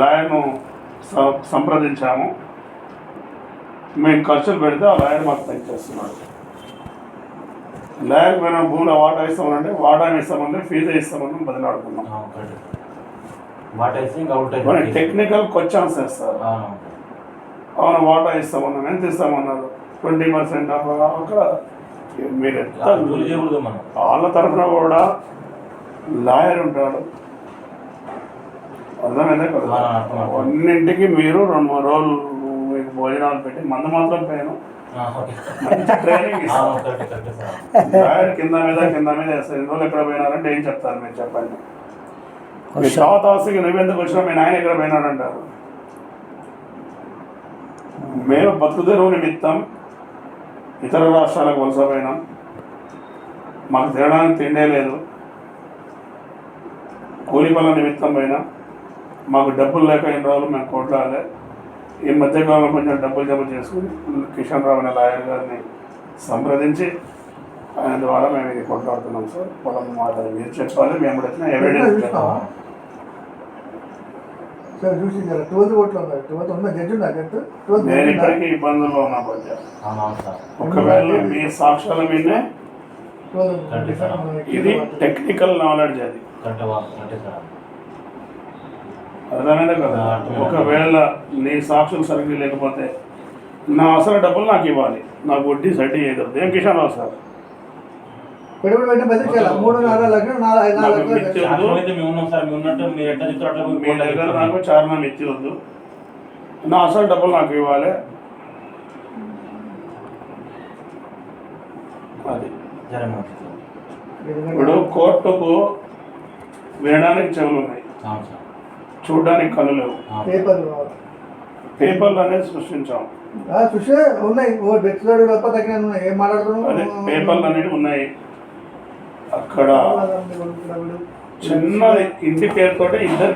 లాయర్ను సంప్రదించాము. మేము ఖర్చులు పెడితే ఆ లాయర్ మాకు తెచ్చేస్తున్నాడు లాయర్కి మేము భూమిలో వాటా ఇస్తామంటే వాటా ఇస్తామంటే ఫీజు ఇస్తామని బదిలాడుకున్నాం అయితే టెక్నికల్ క్వశ్చన్స్ ఇస్తారు అవును వాటా ఇస్తామన్నాను ఎంత ఇస్తామన్నారు? ట్వంటీ పర్సెంట్ అక్కడ. మీరు మనం. వాళ్ళ తరఫున కూడా లాయర్ ఉంటాడు. అర్థమైందే కదా. అన్నింటికి మీరు రెండు మూడు రోజులు మీకు భోజనాలు పెట్టి మందు మాత్రం పోయాను ట్రైనింగ్ కింద మీద కింద మీద వేస్తారు. ఎన్ని రోజులు ఎక్కడ పోయినారంటే ఏం చెప్తారు మీరు చెప్పండి. మీ ఆస్తికి నువ్వెందుకు వచ్చినా మీ నాయన ఎక్కడ పోయినాడు అంటారు. మేము బతుకుదెరువు నిమిత్తం ఇతర రాష్ట్రాలకు వలస పోయినాం. మాకు తినడానికి తిండే లేదు. కూలి పనుల నిమిత్తం పోయినా. మాకు డబ్బులు లేక ఎన్ని రోజులు మేము కొట్లాడలే. ఈ మధ్యకాలంలో కొంచెం డబ్బులు జమ చేసుకుని కిషన్ రావు అనే లాయర్ గారిని సంప్రదించి ఆయన ద్వారా మేము ఇది కొట్లాడుతున్నాం సార్. పొలం మాట మీరు చెప్పాలి మేము కూడా వచ్చిన ఎవిడెన్స్? సార్ చూసి జర ట్వెల్త్ ఓట్లు ఉన్నారు ట్వెల్త్ ఉన్న జడ్జి ఉన్నా జడ్జి? ట్వెల్త్ నేను ఇప్పటికీ ఇబ్బందుల్లో ఉన్నా కొంచెం ఒకవేళ మీ సాక్ష్యాల మీదే ఇది టెక్నికల్ నాలెడ్జ్ అది. అర్థమైందే కదా ఒకవేళ నీ సాక్షులు సరిగ్గా లేకపోతే నా అసలు డబ్బులు నాకు ఇవ్వాలి. నాకు వడ్డీ సడ్డీ ఏదో ఏం కిషన్ రావు సార్? నాకు చారణం ఎత్తి వద్దు. నా అసలు డబ్బులు నాకు ఇవ్వాలి. అది. ఇప్పుడు కోర్టుకు వినడానికి చెవులు ఉన్నాయి. చూడడానికి కళ్ళు లేవు. అవును. పేపర్ పేపర్లు అనేది సృష్టించాం. చూసే ఉన్నాయి. ఓ బెచ్చలాడు తప్ప తగ్గిన ఉన్నాయి ఏం అదే మాట్లాడుతున్నావు పేపర్లు అనేవి ఉన్నాయి. అక్కడ చిన్నది ఇంటి పేరుతోటి ఇద్దరు